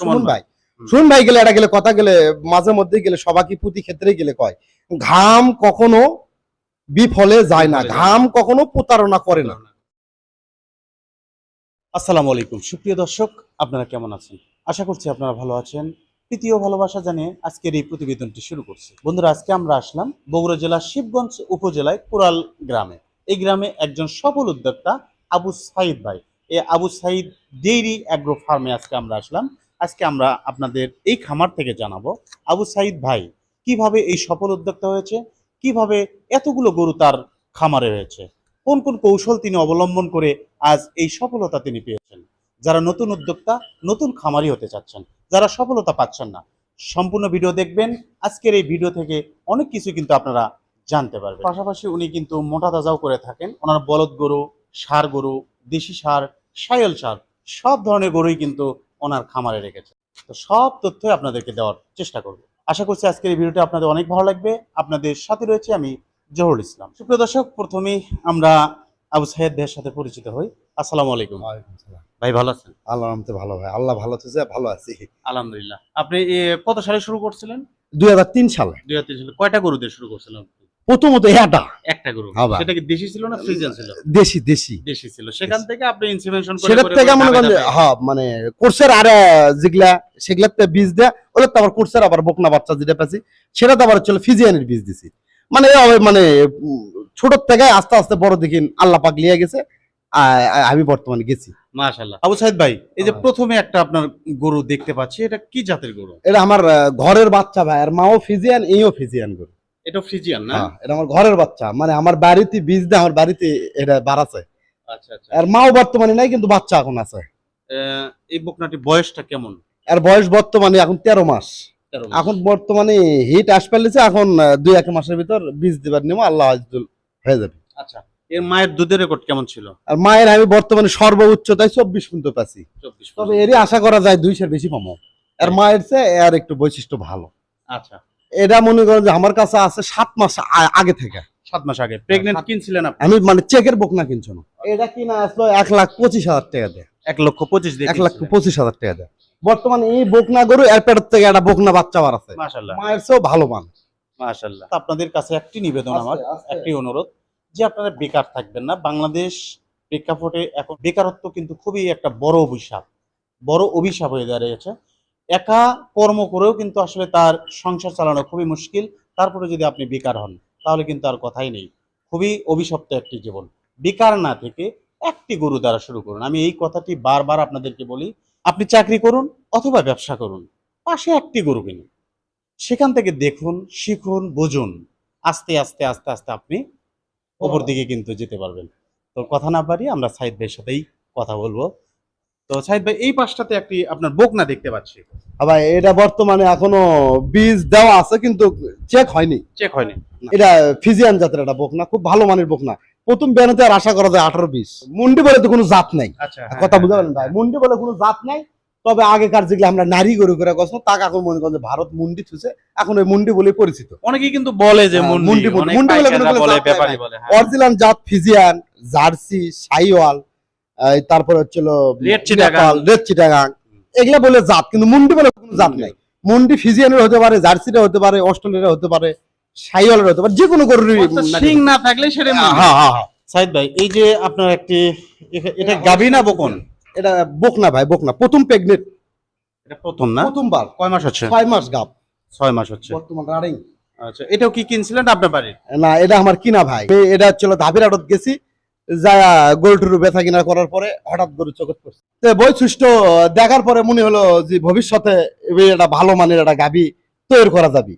সমান শুনুন ভাই। গেলে এটা গেলে কথা গেলে মাঝে মধ্যে গেলে সবাইকে প্রতি ক্ষেত্রে গেলে কয়। ঘাম কখনো বিফলে যায় না। ঘাম কখনো প্রতারণা করে না। আসসালামু আলাইকুম। সুপ্রিয় দর্শক আপনারা কেমন আছেন? আশা করছি আপনারা ভালো আছেন। তৃতীয় ভালোবাসা জানিয়ে আজকের এই প্রতিবেদনটি শুরু করছি। বন্ধুরা আজকে আমরা আসলাম বগুড়া জেলার শিবগঞ্জ উপজেলায় কোরাল গ্রামে। এই গ্রামে একজন সফল উদ্যোক্তা আবু সাইদ ভাই। এই আবু সাইদ ডেইরি অ্যাগ্রো ফার্মে আজকে আমরা আসলাম। আজকে আমরা আপনাদের এই খামার থেকে জানাব, আবু সাইদ ভাই, কীভাবে এই সফল উদ্যোক্তা হয়েছে? কীভাবে এতগুলো গরু তার খামারে হয়েছে কোন কোন কৌশল তিনি অবলম্বন করে আজ এই সফলতা তিনি পেয়েছেন? যারা নতুন উদ্যোক্তা, নতুন খামারি হতে চাচ্ছেন, যারা সফলতা পাচ্ছেন না, সম্পূর্ণ ভিডিও দেখবেন। আজকের এই ভিডিও থেকে অনেক কিছু কিন্তু আপনারা জানতে পারবেন। পাশাপাশি উনি কিন্তু মোটা তাজাও করে থাকেন। ওনার বলদ গরু, সার গরু দেশি সার সায়ল সার সব ধরনের গরুই কিন্তু ওনার খামারে রেখেছে। তো সব তথ্যই আপনাদেরকে দেওয়ার চেষ্টা করব। আশা করছি আজকের এই ভিডিওটা আপনাদের অনেক ভালো লাগবে। আপনাদের সাথে রয়েছে আমি জহুরুল ইসলাম। সুপ্রিয় দর্শক প্রথমেই আমরা আবু সাহেদ ভাইয়ের সাথে পরিচিত হই। আসসালামু আলাইকুম। ভাই ভালো আছেন? আল্লাহ রহমতে ভালো ভাই। আল্লাহ ভালো থেকে ভালো আছি। আলহামদুলিল্লাহ। আপনি কত সালে শুরু করছিলেন? দুই হাজার তিন সালে। দুই হাজার তিন সালে। কয়টা গরু দিয়ে শুরু করছিলেন? প্রথমত এটা একটা গরু। হ্যাঁ সেটা কি দেশি ছিল না ফ্রিজিয়ান ছিল? দেশি দেশি। দেশি ছিল। সেখান থেকে আপনি ইনসিমেশন করে করে থেকে মনে করেন হ্যাঁ মানে কোর্সের আর যেগুলা সেগুলাতে বীজ দেয়া ওগুলো তো আবার কোর্সের আবার বকনা বাচ্চা যেটা পাচ্ছি সেটা তো আবার চলে ফিজিয়ানের বীজ দিছি। মানে মানে ছোট থেকে আস্তে আস্তে বড় দেখি আল্লাহ পাক লিয়ে গেছে আমি বর্তমানে গেছি। মাশাআল্লাহ। আবু সাইদ ভাই এই যে হ্যাঁ। প্রথমে একটা আপনার গরু দেখতে পাচ্ছি এটা কি জাতের গরু? এটা আমার ঘরের বাচ্চা ভাই আর মাও ফিজিয়ান এইও ফিজিয়ান গরু। এটা ফ্রিজিয়ান না? হ্যাঁ, এটা আমার ঘরের বাচ্চা। মানে আমার বাড়িতে বীজ দেয় আমার বাড়িতে এটা বাড়াছে আচ্ছা আচ্ছা। আর মাও বর্তমানে নাই কিন্তু বাচ্চা এখন আছে। এই বকনাটি বয়সটা কেমন? আর বয়স বর্তমানে এখন তেরো মাস। এখন বর্তমানে হিট এখন দুই এক মাসের ভিতর বীজ দিবার আল্লাহ হয়ে যাবে। আচ্ছা এর মায়ের দুধের রেকর্ড কেমন ছিল? আর মায়ের আমি বর্তমানে সর্বোচ্চতায় চব্বিশ পর্যন্ত পাচ্ছি তবে এরই আশা করা যায় দুইশের বেশি পাবো আর মায়ের চেয়ে এর একটু বৈশিষ্ট্য ভালো। আচ্ছা। এটা মনে করেন যে আমার কাছে আছে সাত মাস আগে থেকে। সাত মাস আগে। প্রেগনেন্ট কিনছিলেন আপনি? আমি মানে চেকের বুক না কিনছো না এটা কিনা আসলো এক লাখ পঁচিশ হাজার টাকা দেয়। এক লক্ষ পঁচিশ এক লাখ পঁচিশ হাজার টাকা দেয়। বর্তমানে এই বকনা গরু এর পেটের থেকে একটা বকনা বাচ্চা বার আছে। মায়ের চেয়েও ভালো মান। মাশাল্লাহ আপনাদের কাছে একটি নিবেদন আমার আস্তে, আস্তে। একটি অনুরোধ যে আপনারা বেকার থাকবেন না। বাংলাদেশ প্রেক্ষাপটে এখন বেকারত্ব কিন্তু খুবই একটা বড় অভিশাপ। বড় অভিশাপ হয়ে দাঁড়িয়েছে। একা কর্ম করেও কিন্তু আসলে তার সংসার চালানো খুবই মুশকিল। তারপরে যদি আপনি বেকার হন তাহলে কিন্তু আর কথাই নেই। খুবই অভিশপ্ত একটি জীবন। বেকার না থেকে একটি গরু দ্বারা শুরু করুন। আমি এই কথাটি বারবার আপনাদেরকে বলি আপনি চাকরি করুন অথবা ব্যবসা করুন পাশে একটি গরু কিনুন। সেখান থেকে দেখুন শিখুন বুঝুন। আস্তে আস্তে আস্তে আস্তে আপনি ওপর দিকে কিন্তু যেতে পারবেন। তো কথা না পারি আমরা সাইদ ভাইয়ের সাথেই কথা বলব। তো ভাই এই পাশটাতে একটি আপনার বকনা দেখতে পাচ্ছি। আবার এটা বর্তমানে এখনও বীজ দেওয়া আছে কিন্তু চেক হয়নি। চেক হয়নি। এটা ফিজিয়ান জাতের একটা বকনা খুব ভালো মানের বকনা। প্রথম আর আশা করা যায় আঠারো বিশ। মুন্ডি বলে তো কোনো জাত নাই। আচ্ছা কথা বুঝতে পারেন ভাই মুন্ডি বলে কোনো জাত নাই। তবে আগেকার যেগুলো আমরা নারী গরু করে গেছো তা এখন মনে করেন ভারত মুন্ডি থুছে এখন ওই মুন্ডি বলে পরিচিত। অনেকেই কিন্তু বলে যে হ্যাঁ, মুন্ডি মুন্ডি বলে- অনেক হ্যাঁ। অরিজিনাল জাত ফিজিয়ান জার্সি সাইওয়াল তারপর হচ্ছিল রেড চিটাগাং। নেপাল, রেড চিটাগাং। এগুলা বলে জাত কিন্তু মুন্ডি বলে কোনো জাত নাই। মুন্ডি ফিজিয়ানের হতে পারে জার্সিটা হতে পারে অস্ট্রেলিয়ার হতে পারে সাইওয়ালের হতে পারে যে কোনো অর্থাৎ না থাকলে সেটা হ্যাঁ হ্যাঁ হ্যাঁ। সাইদ ভাই এই যে আপনার একটি এটা গাভী না বকন? এটা বকনা ভাই বকনা। প্রথম প্রেগনেন্ট এটা প্রথম না? প্রথমবার। কয় মাস হচ্ছে ছয় মাস গাপ ছয় মাস হচ্ছে। বর্তমান রানিং আচ্ছা এটাও কি কিনছিলেন আপনার বাড়ির? না এটা আমার কিনা ভাই। এটা হচ্ছিল ধাবির আড়ত গেছি। যা গরু টরু বেচা কিনা করার পরে হঠাৎ গরু চোখত পড়ছে। তো বৈশিষ্ট্য দেখার পরে মনে হলো যে ভবিষ্যতে একটা ভালো মানের একটা গাবি তৈরি করা যাবে।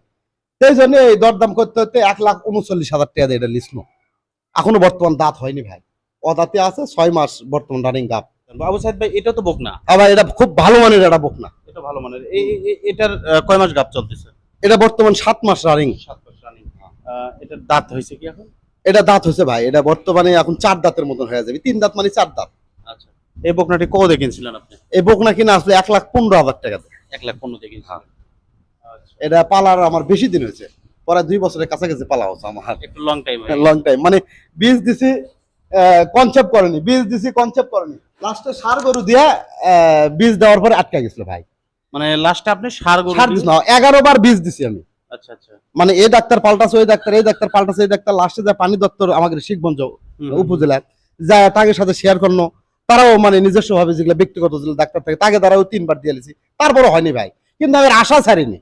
সেই জন্য এই দরদাম করতে করতে এক লাখ উনচল্লিশ হাজার টাকা দিয়ে এটা লিসনো এখনও বর্তমান দাঁত হয়নি ভাই। অদাতে আছে ছয় মাস বর্তমান রানিং গাপ আবু সাইদ ভাই এটা তো বকনা? আবার এটা খুব ভালো মানের একটা বকনা। এটা ভালো মানের। এটার কয় মাস গাপ চলতেছে? এটা বর্তমান সাত মাস রানিং সাত মাস রানিং এটার দাঁত হয়েছে কি এখন? এটা দাঁত হয়েছে ভাই এটা বর্তমানে এখন চার দাঁতের মতন হয়ে যাবে। তিন দাঁত মানে চার দাঁত। আচ্ছা। এই বকনাটি কত দিয়ে কিনছিলেন আপনি? এই বকনা কিনা আসলে এক লাখ পনেরো হাজার টাকা দিয়ে। এক লাখ পনেরো দিয়ে কিনছিলেন। আচ্ছা, এটা পালার আমার বেশি দিন হয়েছে। পরে দুই বছরের কাছাকাছি পালা হচ্ছে আমার। একটু লং টাইম লং টাইম মানে বীজ দিছি কনসেপ্ট করেনি। বীজ দিছি কনসেপ্ট করেনি। লাস্টে সার গরু দিয়ে আহ, বীজ দেওয়ার পরে আটকা গেছিল ভাই। মানে লাস্টে আপনি সার গরু সার দিস না এগারো বার বীজ দিছি আমি। মানে এই ডাক্তার পাল্টাছে ওই ডাক্তার এই ডাক্তার পাল্টাছে এই ডাক্তার লাস্টে যায় পানি দপ্তর আমাদের শিখগঞ্জ উপজেলার যা তাদের সাথে শেয়ার করল। তারাও মানে নিজস্ব ভাবে যেগুলো ব্যক্তিগত ডাক্তার থাকে তাকে তারাও তিনবার দিয়ে দিয়েছি। তারপরে হয়নি ভাই। কিন্তু আমি আশা ছাড়িনি।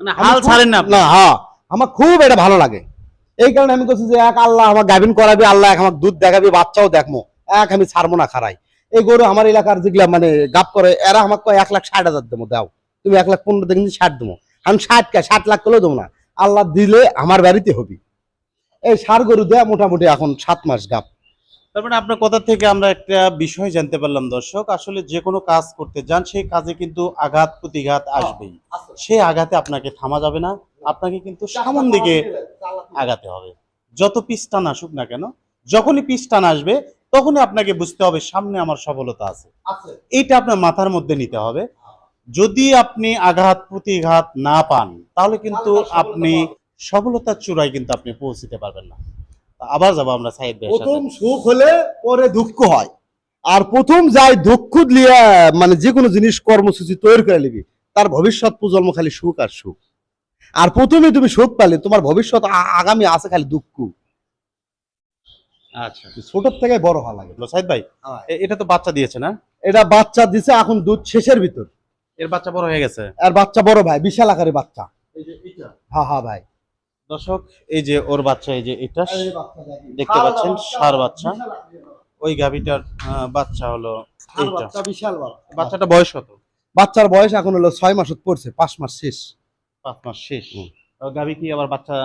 মানে হাল ছাড়েন না না হ্যাঁ। আমার খুব এটা ভালো লাগে। এই কারণে আমি বলছি যে এক আল্লাহ আমার গাভিন করাবি আল্লাহ এক আমার দুধ দেখাবি বাচ্চাও দেখব এক আমি ছাড়বো না খারাই। এই গরু আমার এলাকার যেগুলা মানে গাপ করে এরা আমাকে কয় এক লাখ ষাট হাজার দেবো দাও। তুমি এক লাখ পনেরো দেখি ষাট দেবো। আমি ষাট কে ষাট লাখ করলেও দেবো না। আল্লাহ দিলে আমার বাড়িতে হবি। এই সার গরু দেয়া মোটামুটি এখন সাত মাস গাপ। তার মানে আপনার কথা থেকে আমরা একটা বিষয় জানতে পারলাম দর্শক আসলে যে কোনো কাজ করতে যান সেই কাজে কিন্তু আঘাত প্রতিঘাত আসবেই। সেই আঘাতে আপনাকে থামা যাবে না আপনাকে কিন্তু সামন দিকে আগাতে হবে। যত পিস টান আসুক না কেন যখনই পিস টান আসবে তখনই আপনাকে বুঝতে হবে সামনে আমার সফলতা আছে। এইটা আপনার মাথার মধ্যে নিতে হবে। যদি আপনি আঘাত প্রতিঘাত না পান তাহলে কিন্তু আপনি সফলতার চূড়ায় কিন্তু আপনি পৌঁছতে পারবেন না। আবার যাব আমরা সাথে। প্রথম সুখ হলে পরে দুঃখ হয়। আর প্রথম যাই দুঃখ লিয়া মানে যে কোনো জিনিস কর্মসূচি তৈরি করে নিবি তার ভবিষ্যৎ প্রজন্ম খালি সুখ আর সুখ। আর প্রথমে তুমি সুখ পালে তোমার ভবিষ্যৎ আগামী আছে খালি দুঃখ। আচ্ছা। ছোট থেকে বড় হওয়া লাগে। সাইদ ভাই এটা তো বাচ্চা দিয়েছে না? এটা বাচ্চা দিছে এখন দুধ শেষের ভিতর। এর বাচ্চা বড় হয়ে গেছে? আর বাচ্চা বড় ভাই বিশাল আকারের বাচ্চা। হ্যাঁ হ্যাঁ ভাই। দর্শক এই যে ওর বাচ্চা এই যে এটা দেখতে পাচ্ছেন, ষাঁড় বাচ্চা। ওই গাভিটার বাচ্চা হলো এইটা। বিশাল বড় বাচ্চাটা বয়স কত? বাচ্চার বয়স এখন হলো ছয় মাস পড়ছে পাঁচ মাস শেষ। পাঁচ মাস শেষ। গাভি কি আবার বাচ্চা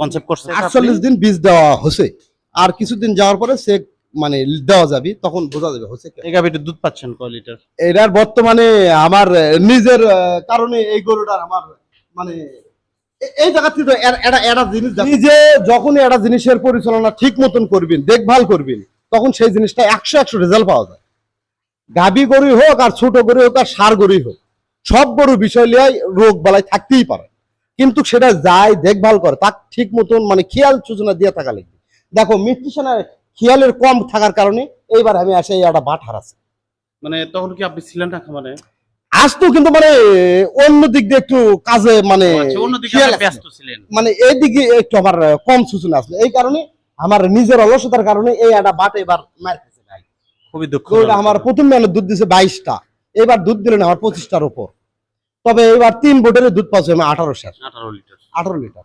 কনসেপ্ট করছে? আটচল্লিশ দিন বীজ দেওয়া হচ্ছে। আর কিছুদিন যাওয়ার পরে সে মানে দেওয়া যাবে তখন বোঝা যাবে হচ্ছে এই গাভিটা দুধ পাচ্ছেন কয় লিটার? এটার বর্তমানে আমার নিজের কারণে এই গরুটার আমার মানে এই জায়গা থেকে তো এর- এটা এটা জিনিস নিজে যখনই একটা জিনিসের পরিচালনা ঠিক মতন করবেন দেখভাল করবেন তখন সেই জিনিসটা একশো একশো রেজাল্ট পাওয়া যায়। গাবি গরুই হোক আর ছোট গরু হোক আর সার গরুই হোক সব গরু বিষয় লিয়ে রোগ বালাই থাকতেই পারে। কিন্তু সেটা যায় দেখভাল করে তার ঠিক মতন মানে খেয়াল সূচনা দিয়ে থাকা লাগবে। দেখো মিট্রিশনের খেয়ালের কম থাকার কারণে এইবার আমি আসে একটা বাট হারাচ্ছি। মানে তখন কি আপনি ছিলেন না খামারে? আসতো কিন্তু মানে অন্য দিক দিয়ে একটু কাজে মানে আচ্ছা মানে এই দিকে একটু আমার কম সূচনা আসলো। এই কারণে আমার নিজের অলসতার কারণে এই একটা বাট এবার মার খেয়েছে ভাই। খুবই দুঃখ আমার প্রথম দুধ দিছে বাইশটা। এবার দুধ দিলেন আমার পঁচিশটার উপর। তবে এবার তিন বোটের দুধ পাচ্ছি আমি আঠারো শের আঠারো লিটার। আঠারো লিটার।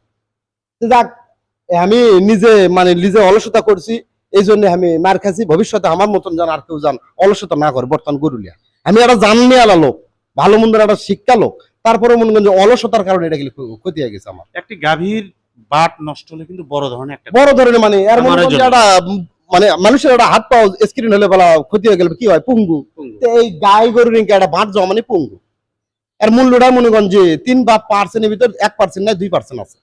যাক আমি নিজে মানে নিজে অলসতা করছি। এই জন্য আমি মার খাচ্ছি ভবিষ্যতে আমার মতন যেন আর কেউ যান অলসতা না করে বর্তমান গরুলিয়া। আমি একটা জাননি আলা লোক ভালো মন্দের একটা শিক্ষা লোক তারপরে মনে করেন অলসতার কারণে এটা গেলে ক্ষতি হয়ে গেছে আমার। একটি গাভীর বাট নষ্ট হলে কিন্তু বড় ধরনের একটা বড় ধরনের মানে এর মনে একটা মানে মানুষের একটা হাত পাও স্ক্রিন হলে বলা ক্ষতি হয়ে গেলে কি হয়? পুঙ্গু। তো এই গাই গরুর রিঙ্কে একটা বাট জমা মানে পুঙ্গু। এর মূল্যটা মনে করেন যে তিন বা পার্সেন্টের ভিতর এক পার্সেন্ট না দুই পার্সেন্ট আছে।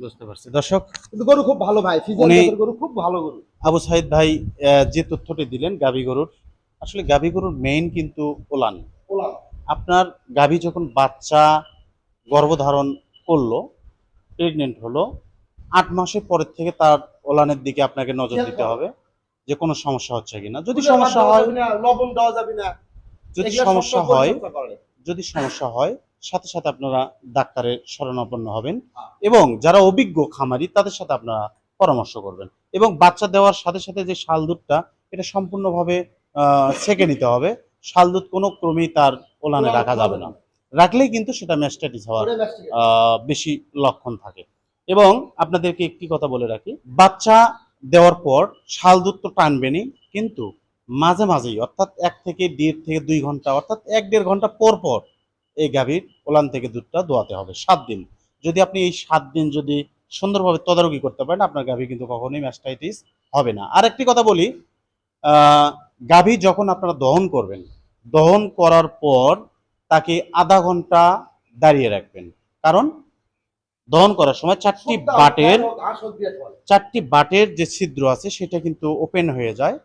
বুঝতে পারছি। দর্শক কিন্তু গরু খুব ভালো ভাই ফিজিয়াল গরু খুব ভালো গরু। আবু সাইদ ভাই যে তথ্যটি দিলেন গাভী গরুর আসলে গাভী গরুর মেইন কিন্তু ওলান। আপনার গাভী যখন বাচ্চা গর্ভধারণ করল প্রেগনেন্ট হলো আট মাসের পরের থেকে তার ওলানের দিকে আপনাকে নজর দিতে হবে যে কোনো সমস্যা হচ্ছে কিনা। যদি সমস্যা হয় লবণ দেওয়া যাবে না যদি সমস্যা হয় যদি সমস্যা হয় সাথে সাথে আপনারা ডাক্তারের শরণাপন্ন হবেন। এবং যারা অভিজ্ঞ খামারি তাদের সাথে আপনারা পরামর্শ করবেন। এবং বাচ্চা দেওয়ার সাথে সাথে যে শাল দুধটা এটা সম্পূর্ণভাবে ছেঁকে নিতে হবে। শাল দুধ কোনো ক্রমেই তার ওলানে রাখা যাবে না। রাখলেই কিন্তু সেটা ম্যাস্টাইটিস হওয়ার বেশি লক্ষণ থাকে। এবং আপনাদেরকে একটি কথা বলে রাখি বাচ্চা দেওয়ার পর শাল দুধ তো টানবেনই কিন্তু মাঝে মাঝেই অর্থাৎ এক থেকে দেড় থেকে দুই ঘণ্টা অর্থাৎ এক দেড় ঘণ্টা পর পর এই গাভীর ওলান থেকে দুধটা দোয়াতে হবে সাত দিন। যদি আপনি এই সাত দিন যদি সুন্দরভাবে তদারকি করতে পারেন আপনার গাভী কিন্তু কখনোই ম্যাস্টাইটিস হবে না। আর একটি কথা বলি গাভী যখন আপনারা দহন করবেন দহন করার পর তাকে আধা ঘণ্টা দাঁড়িয়ে রাখবেন। কারণ দহন করার সময় চারটি বাটের। চারটি বাটের যে ছিদ্র আছে সেটা কিন্তু ওপেন হয়ে যায়।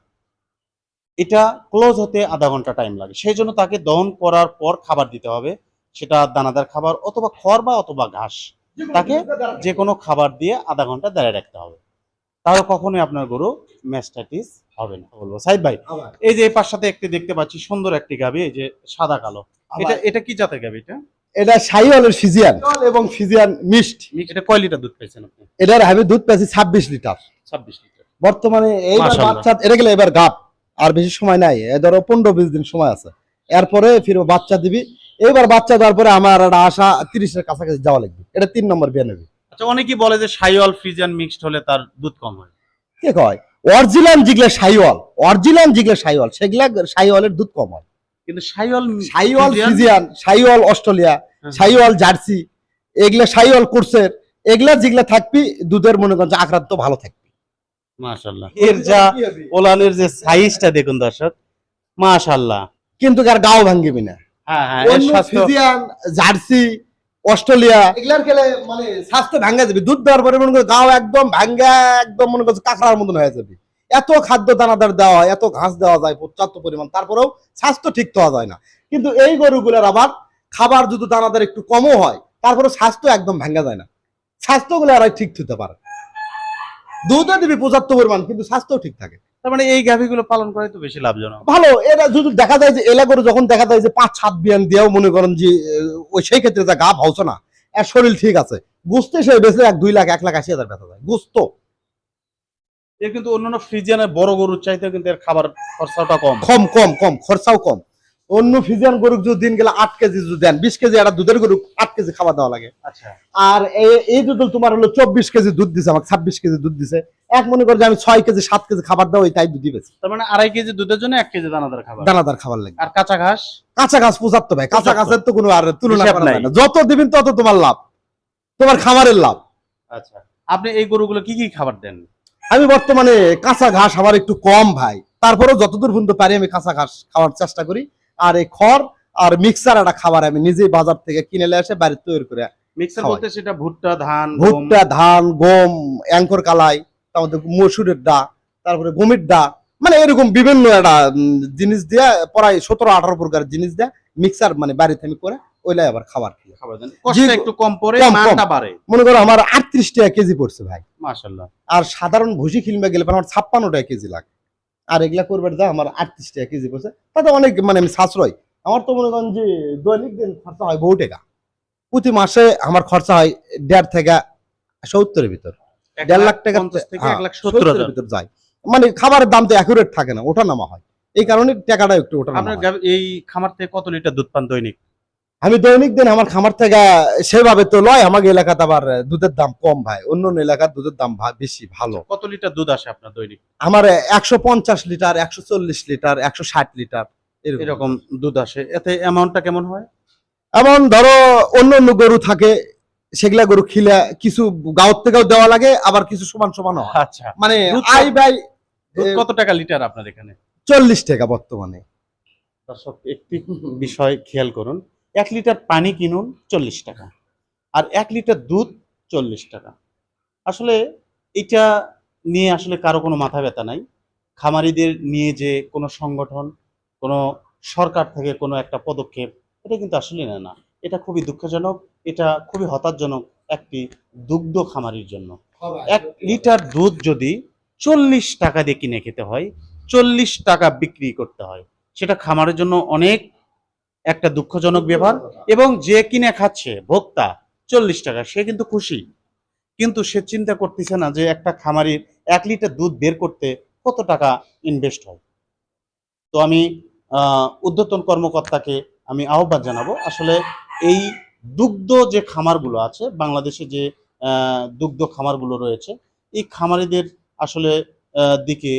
এটা ক্লোজ হতে আধা ঘণ্টা টাইম লাগে। সেই জন্য তাকে দহন করার পর খাবার দিতে হবে। সেটা দানাদার খাবার অথবা খড় বা অথবা ঘাস। তাকে যে কোনো খাবার দিয়ে আধা ঘণ্টা দাঁড়িয়ে রাখতে হবে। তাহলে কখনোই আপনার গরু ম্যাস্টাইটিস হবে না। বলব। সাইদ ভাই এই যে এই পাশ সাথে একটি দেখতে পাচ্ছি সুন্দর একটি গাভী এই যে সাদা কালো। এটা এটা কি জাতের গাবি এটা? এটা সাইওয়ালের ফিজিয়ান। এবং ফিজিয়ান মিক্সড। এটা কয় লিটার দুধ পেয়েছেন আপনি? এটার আমি দুধ পেয়েছি ছাব্বিশ লিটার। ছাব্বিশ লিটার। বর্তমানে এই। বাচ্চা এটা গেলে এবার গাপ আর বেশি সময় নাই। এ ধরো পনেরো বিশ দিন সময় আছে। এরপরে ফির বাচ্চা দিবি। এইবার বাচ্চা দেওয়ার পরে আমার একটা আশা তিরিশের কাছাকাছি যাওয়া লাগবে। এটা তিন নম্বর বিয়ে নেবে। আচ্ছা অনেকেই বলে যে সাইওয়াল ফ্রিজিয়ান মিক্সড হলে তার দুধ কম হয়। কে কয়? অরিজিনাল জিগলে সাইওয়াল অরিজিনাল জিগলে সাইওয়াল সেগুলা সাইওয়ালের দুধ কম হয়। কিন্তু সাইওয়াল সাইওয়াল ফ্রিজিয়ান- সাইওয়াল অস্ট্রেলিয়া হ্যাঁ। সাইওয়াল জার্সি এগুলা সাইওয়াল কোর্সের এগুলা যেগুলা থাকবি দুধের মনে করেন আক্রান্ত ভালো থাকবে। মাশাআল্লাহ। এর যা ওলানের যে সাইজটা দেখুন দর্শক মাশাআল্লাহ। কিন্তু আর গাও ভাঙ্গিবি না। হ্যাঁ হ্যাঁ এর অন্য স্বাস্থ্য ফিজিয়ান জার্সি অস্ট্রেলিয়া এগুলার খেলে মানে স্বাস্থ্য ভাঙ্গা যাবে। দুধ দেওয়ার পরে মনে করো গাও একদম ভাঙ্গা একদম মনে করছে কাঁকড়ার মতন হয়ে যাবে। এত খাদ্য দানাদার দেওয়া হয় এত ঘাস দেওয়া যায় পর্যাপ্ত পরিমাণ তারপরেও স্বাস্থ্য ঠিক তো হওয়া যায় না। কিন্তু এই গরুগুলোর আবার খাবার যদি দানাদার একটু কমও হয় তারপরে স্বাস্থ্য একদম ভাঙ্গা যায় না। স্বাস্থ্যগুলো আর ঠিক হতে পারে। দুধও দিবি পর্যাপ্ত পরিমাণ কিন্তু স্বাস্থ্য ঠিক থাকে। তার মানে এই গাভিগুলো পালন করে তো বেশি লাভজনক। ভালো এটা যদি দেখা যায় যে এলা করে যখন দেখা যায় যে পাঁচ সাত বিয়ান দিয়েও মনে করেন যে ওই সেই ক্ষেত্রে যা গা ভাবছ না এর শরীর ঠিক আছে বুঝতে সে বেশি এক দুই লাখ এক লাখ আশি হাজার ব্যথা যায় বুঝতো এর কিন্তু অন্যান্য ফ্রিজিয়ানের বড় গরুর চাইতে কিন্তু এর খাবার খরচাটা কম। কম কম কম খরচাও কম। অন্য ফিজিয়ান গরু যদি দিন গেলে আট কেজি যদি দেন বিশ কেজি একটা দুধের গরু আট কেজি খাবার দেওয়া লাগে। আচ্ছা। আর এই- দুধ তোমার হলো চব্বিশ কেজি দুধ দিছে আমাকে ছাব্বিশ কেজি দুধ দিছে। এক মনে করে যে আমি ছয় কেজি সাত কেজি খাবার দাও তাই দুধই বেশি। তার মানে আড়াই কেজি দুধের জন্য এক কেজি দানাদার খাবার। দানাদার খাবার লাগে। আর কাঁচা ঘাস? কাঁচা ঘাস পঁচাত্তর ভাই কাঁচা ঘাসের তো কোনো আর তুলনা করা যায় না। যত দিবেন তত তোমার লাভ। তোমার খামারের লাভ। আচ্ছা। আপনি এই গরুগুলো কি কি খাবার দেন? আমি বর্তমানে কাঁচা ঘাস আমার একটু কম ভাই। তারপরেও যতদূর পর্যন্ত পারি আমি কাঁচা ঘাস খাওয়ার চেষ্টা করি। আর এই খড় আর মিক্সার একটা খাবার আমি নিজেই বাজার থেকে কিনে এসে বাড়িতে তৈরি করে মিক্সার বলতে সেটা ভুট্টা ধান ভুট্টা ধান গম অ্যাঙ্কর কালাই তারপরে মসুরের ডা তারপরে গমের ডা মানে এরকম বিভিন্ন একটা জিনিস দিয়ে প্রায় সতেরো আঠারো প্রকার জিনিস দিয়ে মিক্সার মানে বাড়িতে আমি করে ওইলাই আবার খাবার একটু কম পরে। মানটা বাড়ে। মনে করো আমার আটত্রিশ টাকা কেজি পড়ছে ভাই। আর সাধারণ ভুসি কিনবে গেলে আমার ছাপ্পান্ন টাকা কেজি লাগে। আর এগুলা করবার যা আমার আটত্রিশ টাকা কেজি পড়ছে। তাতে অনেক মানে আমি সাশ্রয়। আমার তো মনে করেন যে দৈনিক দিন খরচা হয় বহু টাকা। প্রতি মাসে আমার খরচা হয় দেড় থেকে সত্তরের ভিতর। দেড় লাখ টাকা হ্যাঁ, সত্তরের ভিতর যায়। মানে খাবারের দাম তো অ্যাকুরেট থাকে না ওঠা নামা হয়। এই কারণে টাকাটা একটু ওঠা এই খামার থেকে কত লিটার দুধ পান দৈনিক? আমি দৈনিক দিন আমার খামার থেকে সেভাবে তো লয় আমাকে এলাকাতে আবার দুধের দাম কম ভাই। অন্য অন্য এলাকার দুধের দাম বেশি ভালো। কত লিটার দুধ আসে আপনার দৈনিক? আমার একশো পঞ্চাশ লিটার একশো চল্লিশ লিটার একশো ষাট লিটার এরকম। এরকম দুধ আসে। এতে অ্যামাউন্টটা কেমন হয়? এমন ধরো অন্য অন্য গরু থাকে সেগুলা গরু খিলে কিছু গাঁত থেকেও দেওয়া লাগে আবার কিছু সমান সমান আচ্ছা। মানে আই ভাই কত টাকা লিটার আপনার এখানে? চল্লিশ টাকা বর্তমানে। দর্শক একটি বিষয় খেয়াল করুন। এক লিটার পানি কিনুন চল্লিশ টাকা আর এক লিটার দুধ চল্লিশ টাকা। আসলে এটা নিয়ে আসলে কারও কোনো মাথা ব্যথা নাই। খামারিদের নিয়ে যে কোনো সংগঠন কোনো সরকার থেকে কোনো একটা পদক্ষেপ এটা কিন্তু আসলে নেয় না। এটা খুবই দুঃখজনক এটা খুবই হতাশজনক একটি দুগ্ধ খামারির জন্য। এক লিটার দুধ যদি চল্লিশ টাকা দিয়ে কিনে খেতে হয় চল্লিশ টাকা বিক্রি করতে হয় সেটা খামারের জন্য অনেক একটা দুঃখজনক ব্যাপার এবং যে কিনে খাচ্ছে, ভোক্তা, চল্লিশ টাকা, সে কিন্তু খুশি। কিন্তু সে চিন্তা করতেছে না যে একটা খামারির এক লিটার দুধ বের করতে কত টাকা ইনভেস্ট হয়। তো আমি ঊর্ধ্বতন কর্মকর্তাকে আমি আহ্বান জানাব, আসলে এই দুগ্ধ যে খামারগুলো আছে, বাংলাদেশে যে দুগ্ধ খামারগুলো রয়েছে, এই খামারিদের আসলে দিকে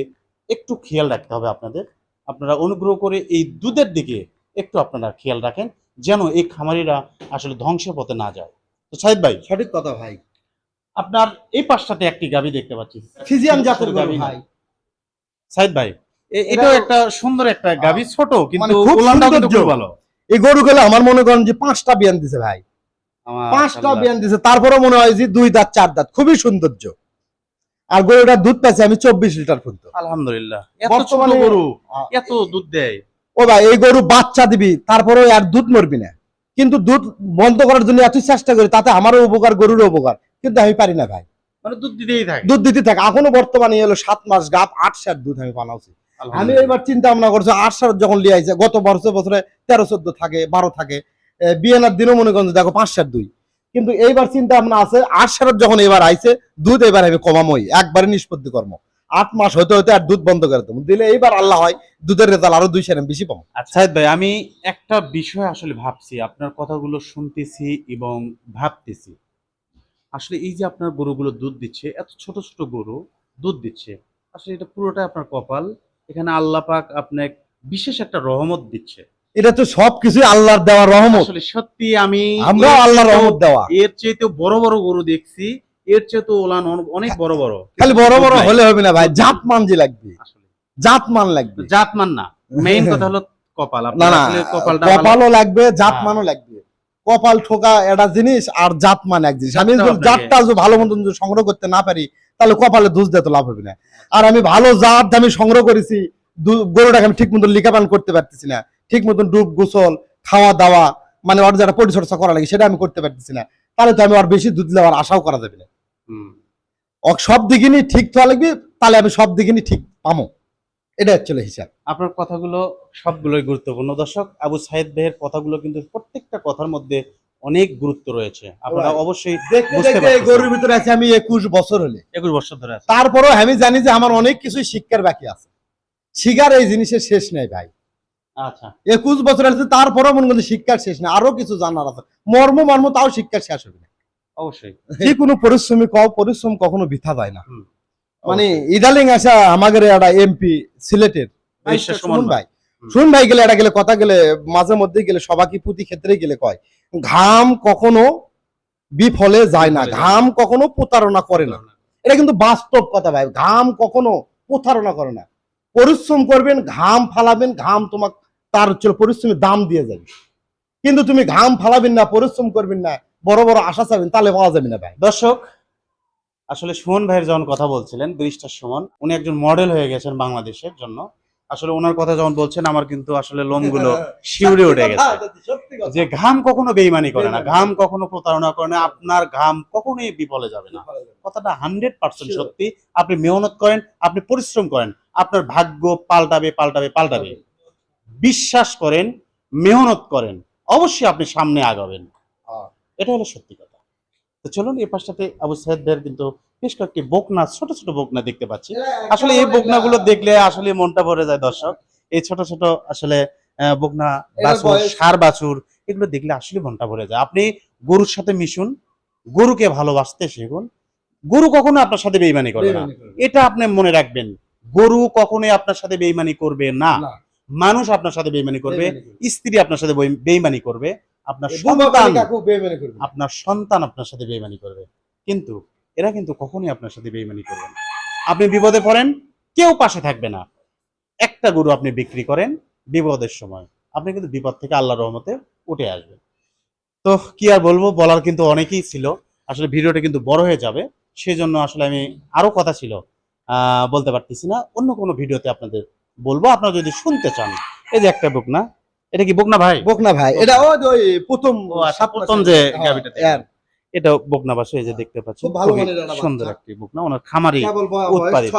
একটু খেয়াল রাখতে হবে আপনাদের। আপনারা অনুগ্রহ করে এই দুধের দিকে একটু আপনারা খেয়াল রাখেন যেন এই খামারিরা আসলে ধ্বংসের পথে না যায়। তো সাহেব ভাই সঠিক কথা ভাই। আপনার এই পাশটাতে একটি গাবি দেখতে পাচ্ছি। ফিজিয়ান জাতের গরু না। ভাই সাহেব ভাই এটাও একটা সুন্দর একটা গাবি ছোট কিন্তু মানে ওলানটাও কিন্তু খুব ভালো। এই গরুগুলো আমার মনে করেন যে পাঁচটা বিয়ান দিছে ভাই। পাঁচটা। বিয়ান দিছে তারপরে মনে হয় যে দুই দাঁত চার দাঁত। খুবই সৌন্দর্য আর গরুটার দুধ পাচ্ছে আমি চব্বিশ লিটার পর্যন্ত। আলহামদুলিল্লাহ। এত ছোট গরু এত দুধ দেয়। ও ভাই এই গরু বাচ্চা দিবি তারপরে আর দুধ মরবি না। কিন্তু দুধ বন্ধ করার জন্য এত চেষ্টা করি তাতে আমারও উপকার গরুরও উপকার। কিন্তু আমি পারি না ভাই। মানে দুধ দিতেই থাকে। দুধ দিতে থাকে। এখনও বর্তমানে হলো সাত মাস গাপ আট সাত দুধ আমি বানাচ্ছি আমি এবার চিন্তা ভাবনা করছি আট সার যখন লিয়ে আইছে গত বছর বছরে তেরো চোদ্দ থাকে বারো থাকে। বিয়েনার দিনও মনে করেন দেখো পাঁচ সার দুই। কিন্তু এইবার চিন্তা ভাবনা আছে আট সার যখন এবার আইছে দুধ এবার আমি কমামই একবারে নিষ্পত্তি কর্ম। আট মাস হতে হতে আর দুধ বন্ধ করে দেবো। দিলে এইবার আল্লাহ হয় দুধের রেজাল্ট আরও দুই সেরেম বেশি পাবো। আচ্ছা। ভাই আমি একটা বিষয় আসলে ভাবছি আপনার কথাগুলো শুনতেছি এবং ভাবতেছি। আসলে এই যে আপনার গরুগুলো দুধ দিচ্ছে এত ছোট ছোট গরু দুধ দিচ্ছে আসলে এটা পুরোটাই আপনার কপাল। এখানে আল্লাহ পাক আপনাকে বিশেষ একটা রহমত দিচ্ছে। এটা তো সবকিছুই আল্লাহর দেওয়া রহমত। আসলে সত্যি আমি আমরাও এর আল্লাহর রহমত দেওয়া। এর চেয়ে বড় বড় গরু দেখছি এর চেয়ে তো ওলান অনেক বড় বড়। খালি বড় বড় হলে হবে না ভাই জাত মানজি লাগবে। জাত মান লাগবে। জাতমান না। মেইন কথা হলো কপাল। না আপনার না কপালও লাগবে জাত হ্যাঁ। মানও লাগবে। কপাল ঠোকা একটা জিনিস আর জাত মান এক জিনিস। আমি জাতটা যদি ভালো মতন যদি সংগ্রহ করতে না পারি তাহলে কপালে দোষ দিয়ে তো লাভ হবে না। আর আমি ভালো জাত আমি সংগ্রহ করেছি গরুটাকে আমি ঠিক মতন লিখাপান করতে পারতেছি না। ঠিক মতন ডুব গোসল খাওয়া দাওয়া মানে ওর যেটা পরিচর্যা করা লাগে সেটা আমি করতে পারতেছি না। তাহলে তো আমি আর বেশি দুধ দেওয়ার আশাও করা যাবে না। সব দিকেনি ঠিক থাকা লাগবে তাহলে আমি সব দিকেনি ঠিক পামো। এটা হচ্ছে হিসাব। আপনার কথাগুলো সবগুলোই গুরুত্বপূর্ণ। দর্শক আবু সাহেদ ভাইয়ের কথাগুলো কিন্তু প্রত্যেকটা কথার মধ্যে অনেক গুরুত্ব রয়েছে। আপনারা অবশ্যই। গরুর ভিতরে আছে আমি একুশ বছর হলে। একুশ বছর ধরে তারপরেও আমি জানি যে আমার অনেক কিছুই শিক্ষার বাকি আছে। শিকার এই জিনিসের শেষ নেই ভাই। একুশ বছর আছে তারপরেও মনে করছে শিক্ষার শেষ নেই। আরও কিছু জানার আছে। মর্ম মর্ম তাও শিক্ষার শেষ হবে না। অবশ্যই। যে কোনো পরিশ্রমী কও পরিশ্রম কখনো বৃথা যায় না। মানে ইদালিং আসা আমাদের একটা এমপি সিলেটের। সুমন ভাই। সুমন ভাই গেলে এটা গেলে কথা গেলে মাঝে মধ্যে গেলে সবাকি প্রতি ক্ষেত্রে গেলে কয় ঘাম কখনো বিফলে যায় না। না। ঘাম কখনো প্রতারণা করে না। এটা কিন্তু বাস্তব কথা ভাই। ঘাম কখনো প্রতারণা করে না। পরিশ্রম করবেন ঘাম ফালাবেন ঘাম তোমার তার হচ্ছে পরিশ্রমের দাম দিয়ে যাবে। কিন্তু তুমি ঘাম ফালাবেন না পরিশ্রম করবেন না বড় বড় আশা চাবেন তাহলে পাওয়া যাবে না ভাই। দর্শক আসলে সুমন ভাইয়ের যখন কথা বলছিলেন ব্যারিস্টার সুমন উনি একজন মডেল হয়ে গেছেন বাংলাদেশের জন্য। আসলে ওনার কথা যখন বলছেন আমার কিন্তু আসলে লোমগুলো শিউরে উঠে গেছে। যে ঘাম কখনো বেইমানি করে না ঘাম কখনো প্রতারণা করে না আপনার ঘাম কখনোই বিফলে যাবে না। কথাটা হান্ড্রেড পার্সেন্ট সত্যি। আপনি মেহনত করেন আপনি পরিশ্রম করেন আপনার ভাগ্য পাল্টাবে পাল্টাবে। পাল্টাবে। বিশ্বাস করেন মেহনত করেন অবশ্যই আপনি সামনে আগাবেন। হ্যাঁ। এটা হলো সত্যি কথা। তো চলুন এই পাশটাতে আবু ভাইয়ের কিন্তু বেশ কয়েকটি বকনা ছোট ছোট বকনা দেখতে পাচ্ছি। আসলে এই বকনাগুলো দেখলে আসলে মনটা ভরে যায় দর্শক। এই ছোট ছোট আসলে বকনা বাছুর সার বাছুর এগুলো দেখলে আসলে মনটা ভরে যায়। আপনি গরুর সাথে মিশুন গরুকে ভালোবাসতে শিখুন। গরু কখনো আপনার সাথে বেইমানি করে না। এটা আপনি মনে রাখবেন। গরু কখনোই আপনার সাথে বেইমানি করবে না। মানুষ আপনার সাথে বেইমানি করবে স্ত্রী আপনার সাথে বেইমানি করবে আপনার সন্তান। আপনার সন্তান আপনার সাথে বেইমানি করবে। কিন্তু এরা কিন্তু কখনোই আপনার সাথে বেইমানি করবে না। আপনি বিপদে পড়েন কেউ পাশে থাকবে না। একটা গরু আপনি বিক্রি করেন বিপদের সময়। আপনি কিন্তু বিপদ থেকে আল্লাহ রহমতে উঠে আসবেন। তো কি আর বলব বলার কিন্তু অনেকেই ছিল। আসলে ভিডিওটা কিন্তু বড় হয়ে যাবে। সেই জন্য আসলে আমি আরও কথা ছিল আহ, বলতে পারতেছি না। অন্য কোনো ভিডিওতে আপনাদের বলব আপনারা যদি শুনতে চান। এই যে একটা বুক না এটা কি বুক না ভাই? বকনা ভাই এটা ওই প্রথম আচ্ছা, প্রথম যে হ্যাঁ, গাভীটা এর। এটা বকনা বাসে এই যে দেখতে পাচ্ছেন একটা সুন্দর একটি বকনা। ওনার খামারি উৎপাদিত।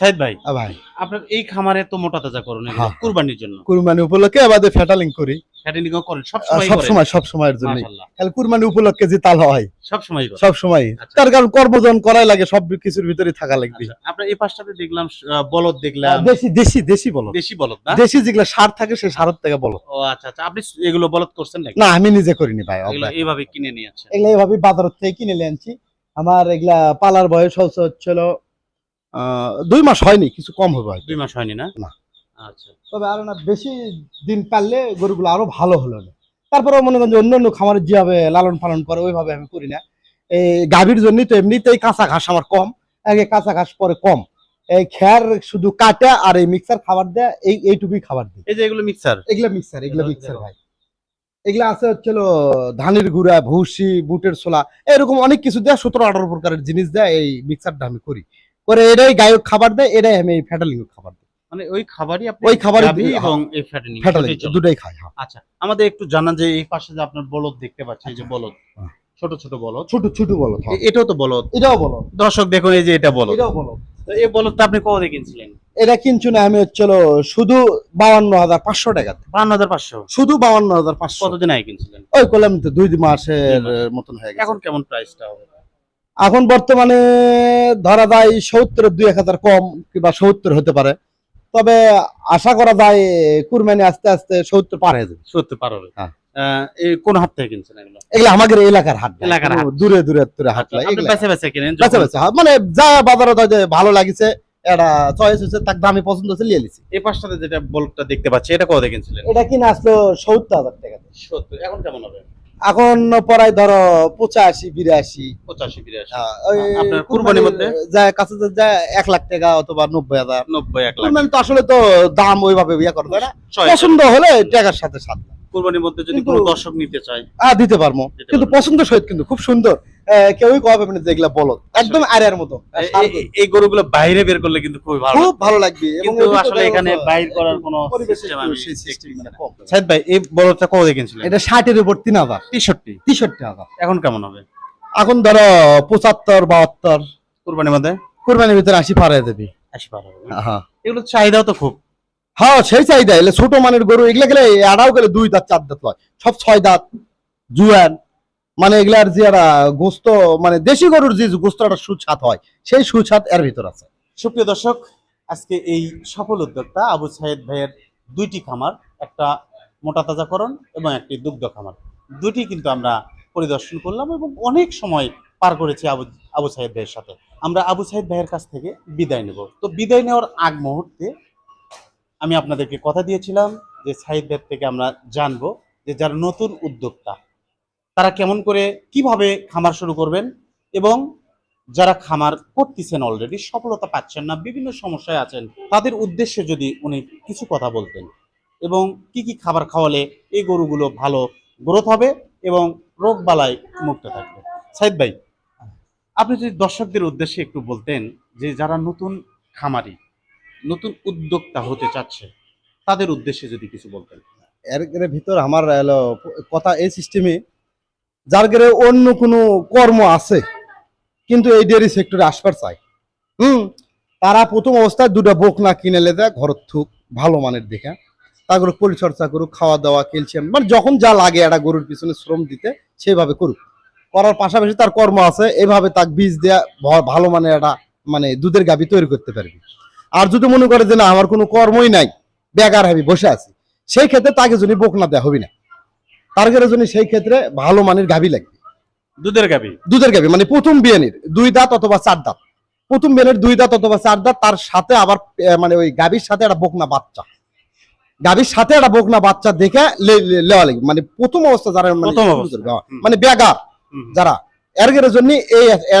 সাইদ ভাই ভাই। আপনার এই খামারে তো মোটা তাজা করুন হ্যাঁ। কুরবানির জন্য? কুরবানি উপলক্ষে আমাদের ফ্যাটালিং করি। ফ্যাটেনিং করেন সব সময় সব সময় সব সময়ের জন্য মাশাআল্লাহ। কুরবানি উপলক্ষে যে তাল হয় সব সময় সব সময়। আচ্ছা। তার কারণ কর্মজন করাই লাগে সব কিছুর ভিতরে থাকা লাগবে। আচ্ছা, আপনার এই পাশটাতে দেখলাম বলদ দেখলাম। দেশি দেশি দেশি বলো দেশি বলদ না? দেশি যেগুলো সার থাকে সারের থেকে ও আচ্ছা আচ্ছা আপনি এগুলো বলদ করছেন নাকি? না আমি নিজে করিনি ভাই এইভাবে কিনে নিয়ে আচ্ছা এগুলো এইভাবে বাজার থেকে কিনে আনছি। আমার এগুলা পালার বয়স হচ্ছে হচ্ছিল দুই মাস হয়নি কিছু কম হবে দুই মাস হয়নি না? না। আচ্ছা। তবে আরও না বেশি দিন পারলে গরুগুলো আরও ভালো হলো না। তারপরে মনে করেন যে অন্য অন্য খামারে যেভাবে লালন পালন করে ওইভাবে আমি করি না। এই গাভীর জন্য তো এমনিতেই কাঁচা ঘাস আমার কম আগে কাঁচা ঘাস পরে কম। এই খ্যার শুধু কাটা আর এই মিক্সার খাবার দেয় এই এইটুকুই খাবার দিই। এই যে এগুলো মিক্সার এগুলা মিক্সার এগুলো মিক্সার ভাই। এগুলা আছে হচ্ছিল ধানের গুঁড়া ভুসি বুটের ছোলা এরকম অনেক কিছু দেয় সতেরো আঠারো প্রকারের জিনিস দেয় এই মিক্সারটা আমি করি। করে এটাই গায়ক খাবার দেয় এটাই আমি ফ্যাটালিং খাবার দিই। মানে ওই খাবারই আপনি ওই খাবারই এবং এই ফ্যাটালিং দুটাই খাই হ্যাঁ। আচ্ছা আমাদের একটু জানান যে এই পাশে যে আপনার বলদ দেখতে পাচ্ছেন এই যে বলদ। হ্যাঁ। ছোট ছোট বলদ। ছোট ছোট বলো এ- এটাও তো বলদ। এটাও বলো দর্শক দেখুন এই যে এটা বলদ। এটাও বলো তো এই বলদটা আপনি কবে কিনছিলেন? এটা কিনছু না আমি হচ্ছিল শুধু বাউান্ন হাজার পাঁচশো টাকাতে। বান্ন হাজার পাঁচশো? শুধু বাউান্ন হাজার পাঁচশো। কতদিন আগে কিনছিলেন? ওই করলাম তো দুই মাসের মতন হয়ে গেছে। এখন কেমন প্রাইসটা হবে? এখন বর্তমানে ধরা যায় সত্তরের দুই এক হাজার কম কিংবা সত্তর হতে পারে। তবে আশা করা যায় কুরবানি আস্তে আস্তে সত্তর পার হয়ে যাবে। সত্যি পার হবে। হ্যাঁ। এই কোন হাত থেকে কিনছেন এগুলো? এগুলো আমাদের এলাকার হাট। এলাকার দূরে দূরে দূরে হাট লাগে বেছে বেছে কিনেন বেছে বেছে মানে যা বাজারে ভালো লাগিছে এটা চয়েস তার দামি পছন্দ হচ্ছে নিয়ে নিছি এই পাশটাতে যেটা বলটা দেখতে পাচ্ছি এটা কত কিনছিলেন? এটা কিনে আসলো সত্তর হাজার টাকা সত্তর এখন কেমন হবে? এখন প্রায় ধরো পঁচাশি বিরাশি। পঁচাশি বিরাশি। আহ, আপনার কুরবানির মধ্যে? যায় কাছে যায় এক লাখ টাকা অথবা নব্বই হাজার। নব্বই এক লাখ। তো আসলে তো দাম ওইভাবে ইয়ে না। পছন্দ হলে টাকার সাথে সাথ। কুরবানির মধ্যে যদি কোনো দর্শক নিতে চায়। আহ, দিতে পারব। কিন্তু পছন্দ সহিত কিন্তু খুব সুন্দর। আহ, কেউই কবে যেগুলা বলো একদম আরের মতো। এ- এ- এই গরুগুলো বাইরে বের করলে কিন্তু খুবই ভালো খুব ভালো লাগবে। কিন্তু আসলে এখানে বাইর করার কোনো পরিবেশে আমি সেই দেখছি system মানে না। কম। সাইদ ভাই এই বড়টা কত কিনছিলেন? এটা ষাটের উপর তিন হাজার। তেষট্টি। তেষট্টি হাজার। এখন কেমন হবে? এখন ধরো পঁচাত্তর বাহাত্তর। কুরবানির মধ্যে? কোরবানির ভিতরে আশি পার হয়ে দেবে আশি পার হবে হ্যাঁ। এগুলো চাহিদাও তো খুব। হ্যাঁ সেই চাহিদা। এলে ছোট মানের গরু, এগুলা গেলে আড়াও গেলে দুই দাঁত, চার দাঁত হয়। সব ছয় দাঁত, জুয়ান। মানে এগুলার যে একটা গোস্ত মানে দেশি গরুর যে গোস্তটা সুস্বাদ হয়, সেই সুস্বাদ এর ভিতর আছে। সুপ্রিয় দর্শক, আজকে এই সফল উদ্যোক্তা আবু সাহেদ ভাইয়ের দুইটি খামার, একটা মোটা তাজাকরণ এবং একটি দুগ্ধ খামার। দুটি কিন্তু আমরা পরিদর্শন করলাম এবং অনেক সময় পার করেছি আবু আবু সাইদ ভাইয়ের সাথে। আমরা আবু সাইদ ভাইয়ের কাছ থেকে বিদায় নেব। তো বিদায় নেওয়ার আগ মুহূর্তে আমি আপনাদেরকে কথা দিয়েছিলাম যে সাইদ ভাইয়ের থেকে আমরা জানব যে যারা নতুন উদ্যোক্তা, তারা কেমন করে কীভাবে খামার শুরু করবেন এবং যারা খামার করতেছেন অলরেডি সফলতা পাচ্ছেন না, বিভিন্ন সমস্যায় আছেন, তাদের উদ্দেশ্যে যদি উনি কিছু কথা বলতেন এবং কি কি খাবার খাওয়ালে এই গরুগুলো ভালো গ্রোথ হবে এবং রোগ বালাই মুক্ত থাকবে। সাইদ ভাই, আপনি যদি দর্শকদের উদ্দেশ্যে একটু বলতেন যে যারা নতুন খামারি নতুন উদ্যোক্তা হতে চাচ্ছে। তাদের উদ্দেশ্যে যদি কিছু বলতেন। এর ভিতর আমার কথা এই সিস্টেমে যার গেলে অন্য কোনো কর্ম আছে, কিন্তু এই ডেয়ারি সেক্টরে আসবার চাই। হুম? তারা প্রথম অবস্থায় দুটা বোক না কিনে লেদে ঘরের থুক, ভালো মানের দেখে। তারপরে পরিচর্যা করুক, খাওয়া দাওয়া ক্যালসিয়াম মানে যখন যা লাগে একটা গরুর পিছনে শ্রম দিতে সেভাবে করুক। করার পাশাপাশি তার কর্ম আছে, এভাবে তাক বীজ দেয়া ভালো মানের একটা মানে দুধের গাবি তৈরি করতে পারবি। আর যদি মনে করে যে না আমার কোনো কর্মই নাই বেকার আমি বসে আছি সেই ক্ষেত্রে তাকে যদি বোক না দেওয়া হবে না। তার জন্য সেই ক্ষেত্রে ভালো মানের গাভী লাগবে। দুধের গাবি দুধের গাভী মানে প্রথম বিয়ানির দুই দাঁত অথবা চার দাঁত। প্রথম বিয়ানের দুই দাঁত অথবা চার দাঁত তার সাথে আবার মানে ওই গাভীর সাথে একটা বকনা বাচ্চা। গাভীর সাথে একটা বকনা বাচ্চা দেখে লেওয়া লাগবে। মানে প্রথম অবস্থা যারা মানে। মানে বেগার যারা এর জন্য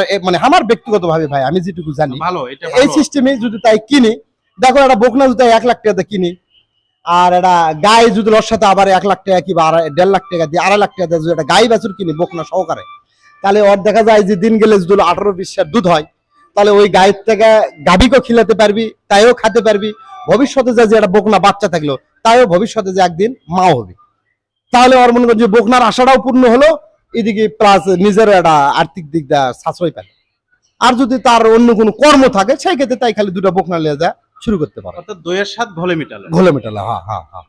এই মানে আমার ব্যক্তিগত ভাবে ভাই আমি যেটুকু জানি এই সিস্টেমে যদি তাই কিনি দেখো একটা বকনা যদি এক লাখ টাকাতে কিনি আর একটা গায়ে যদি ওর সাথে আবার এক লাখ টাকা কিংবা আড়াই দেড় লাখ টাকা দিয়ে আড়াই লাখ টাকা দিয়ে যদি একটা গাই বাছুর কিনি বকনা সহকারে তাহলে ওর দেখা যায় যে দিন গেলে যদি আঠারো বিশ হাজার দুধ হয় তাহলে ওই গায়ের থেকে গাভীকেও খিলাতে পারবি তাইও খাতে পারবি ভবিষ্যতে যে যে একটা বকনা বাচ্চা থাকল তাইও ভবিষ্যতে যে একদিন মাও হবে। তাহলে ওর মনে করেন যে বকনার আশাটাও পূর্ণ হলো এদিকে প্লাস নিজের একটা আর্থিক দিক দিয়ে সাশ্রয় পেল আর যদি তার অন্য কোনো কর্ম থাকে সেই ক্ষেত্রে তাই খালি দুটো বকনা লিয়ে যায় শুরু করতে পারে। অর্থাৎ দইয়ের স্বাদ ঘোলে মিটালে। ঘোলে মেটালে হ্যাঁ হ্যাঁ হ্যাঁ।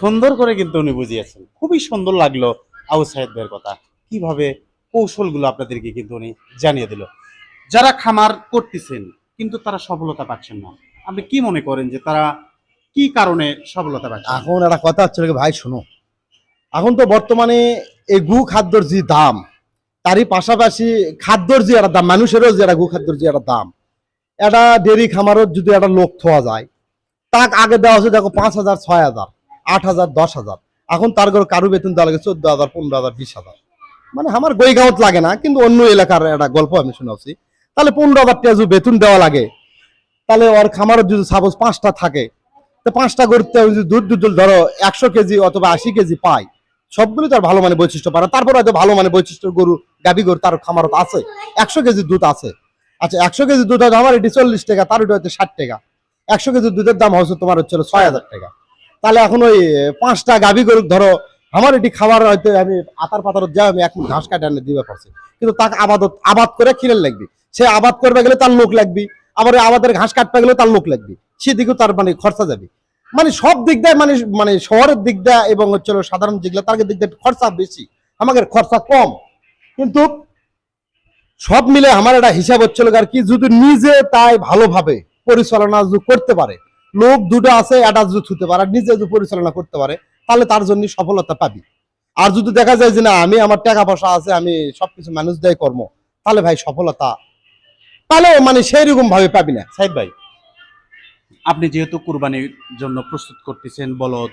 সুন্দর করে কিন্তু উনি বুঝিয়েছেন। খুবই সুন্দর লাগল আবু ভাইয়ের কথা। কীভাবে কৌশলগুলো আপনাদেরকে কিন্তু উনি জানিয়ে দিল। যারা খামার করতেছেন কিন্তু তারা সফলতা পাচ্ছেন না। আপনি কি মনে করেন যে তারা কি কারণে সফলতা পাচ্ছেন? না? এখন একটা কথা হচ্ছে ভাই শোনো। এখন তো বর্তমানে এই গু খাদ্যর যে দাম, তারই পাশাপাশি খাদ্যর যে একটা দাম, মানুষেরও যে একটা গু খাদ্যর যে একটা দাম এটা ডেরি খামারও যদি একটা লোক থোয়া যায়, তাক আগে দেওয়া হচ্ছে দেখো পাঁচ হাজার, ছয় হাজার, আট হাজার, দশ হাজার। এখন তার ঘরে কারু বেতন দেওয়া লাগে চোদ্দ হাজার, পনেরো হাজার, বিশ হাজার। মানে আমার গৈগাঁৱত লাগে না, কিন্তু অন্য এলাকার একটা গল্প আমি শুনাচ্ছি। তাহলে পনেরো হাজার টাকা যদি বেতন দেওয়া লাগে, তাহলে ওর খামারের যদি সাপোজ পাঁচটা থাকে, তো পাঁচটা গরুতে যদি দুধ দুধ, ধরো একশো কেজি অথবা আশি কেজি পায় সবগুলো তার ভালো মানে বৈশিষ্ট্য পারে। তারপর হয়তো ভালো মানে বৈশিষ্ট্য গরু, গাভী গরু তার খামারত আছে। একশো কেজি দুধ আছে। আচ্ছা একশো কেজি দুধ হয়তো আমার এটি চল্লিশ টাকা, তার ওটা হয়তো ষাট টাকা। একশো কেজি দুধের দাম হচ্ছে তোমার হচ্ছে ছয় হাজার টাকা। তাহলে এখন ওই পাঁচটা গাভী গরু ধরো, আমার এটি খাবার হয়তো আমি আতার পাতার যাই আমি এখন ঘাস কাটে আনে দিবে পারছি। কিন্তু তাকে আবাদত, আবাদ করে খিলের লাগবে। সে আবাদ করবে গেলে তার লোক লাগবে। আবার আমাদের ঘাস কাটতে গেলে তার লোক লাগবে। সেদিকেও তার মানে খরচা যাবে। মানে সব দিক দিয়ে মানে মানে শহরের দিক দিয়ে এবং হচ্ছে সাধারণ যেগুলো, তার দিক দিয়ে খরচা বেশি, আমাদের খরচা কম। কিন্তু সব মিলে আমার একটা হিসাব হচ্ছিল আর কি, যদি নিজে তাই ভালোভাবে পরিচালনা করতে পারে, লোক দুটো আছে এটা যদি হতে পারে নিজে যদি পরিচালনা করতে পারে, তাহলে তার জন্য সফলতা পাবি। আর যদি দেখা যায় যে না, আমি আমার টাকা পয়সা আছে, আমি সবকিছু মানুষ দেয় কর্ম তাহলে ভাই সফলতা তাহলে মানে সেই রকম ভাবে পাবি না। সাইদ ভাই আপনি যেহেতু কুরবানির জন্য প্রস্তুত করতেছেন বলদ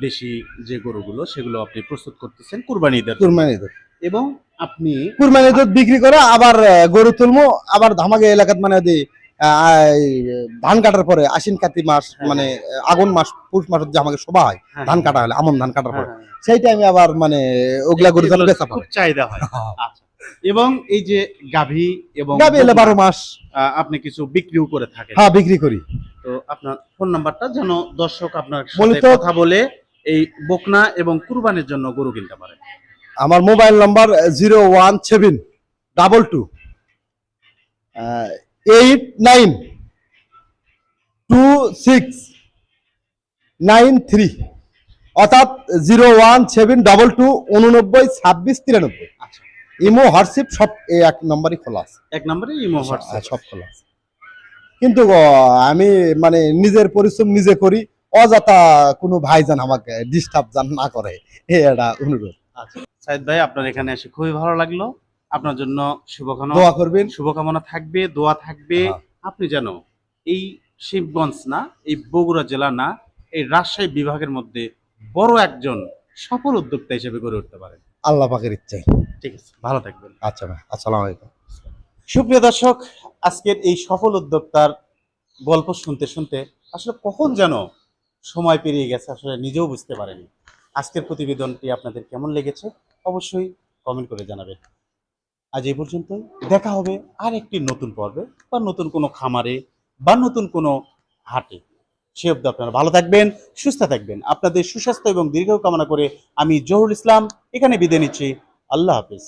দেশি যে গরুগুলো সেগুলো আপনি প্রস্তুত করতেছেন কুরবানি ঈদের কুরবানি ঈদ এবং আপনি কুরবানি বিক্রি করে আবার গরু তুলবো আবার ধামাকে এলাকাত মানে ধান কাটার পরে আশ্বিন কাতি মাস হ্যাঁ, মানে আগুন মাস পুষ মাসের যে আমাকে শোভা হয় হ্যাঁ, ধান কাটা হলে আমন ধান কাটার হ্যাঁ, পরে। হ্যাঁ। সেই টাইমে আবার মানে ওগুলা গরু এগুলো বেচা চাহিদা হয়। আচ্ছা। এবং এই যে গাভী এবং গাবি এলে বারো মাস। আপনি কিছু বিক্রিও করে থাকেন। হ্যাঁ বিক্রি করি। তো আপনার ফোন নাম্বারটা যেন দর্শক আপনার সাথে মূলত- কথা বলে এই বকনা এবং কুরবানির জন্য গরু কিনতে পারে। আমার mobile number zero one seven double two eight nine two six nine three অর্থাৎ zero one seven double two উননব্বই ছাব্বিশ তিরানব্বই। আচ্ছা। ইমো হোয়াটসঅ্যাপ সব এই এক নম্বরই খোলা আছে। এক নম্বরে ইমো হ্যাঁ, হোয়াটসঅ্যাপ। সব খোলা আছে। কিন্তু আমি মানে নিজের পরিশ্রম নিজে করি অযথা কোনো ভাই যেন আমাকে ডিস্টার্ব যেন না করে। একটা অনুরোধ। আচ্ছা। সাইদ ভাই আপনার এখানে এসে খুবই ভালো লাগল। আপনার জন্য শুভকামনা। দোয়া করবেন। শুভকামনা থাকবে দোয়া থাকবে। হ্যাঁ। আপনি যেন এই শিবগঞ্জ না এই বগুড়া জেলা না এই রাজশাহী বিভাগের মধ্যে বড় একজন সফল উদ্যোক্তা হিসেবে গড়ে উঠতে পারেন। আল্লাহ পাকের ইচ্ছায়। ঠিক আছে ভালো থাকবেন। আচ্ছা ভাই আসসালামু আলাইকুম। সুপ্রিয় দর্শক, আজকের এই সফল উদ্যোক্তার গল্প শুনতে শুনতে আসলে কখন যেন সময় পেরিয়ে গেছে আসলে নিজেও বুঝতে পারেনি। আজকের প্রতিবেদনটি আপনাদের কেমন লেগেছে অবশ্যই কমেন্ট করে জানাবেন। আজ এই পর্যন্তই। দেখা হবে আর একটি নতুন পর্বে বা নতুন কোনো খামারে বা নতুন কোনো হাটে। সে অব্দি আপনারা ভালো থাকবেন, সুস্থ থাকবেন। আপনাদের সুস্বাস্থ্য এবং দীর্ঘ কামনা করে আমি জহুরুল ইসলাম এখানে বিদায় নিচ্ছি। আল্লাহ হাফিজ।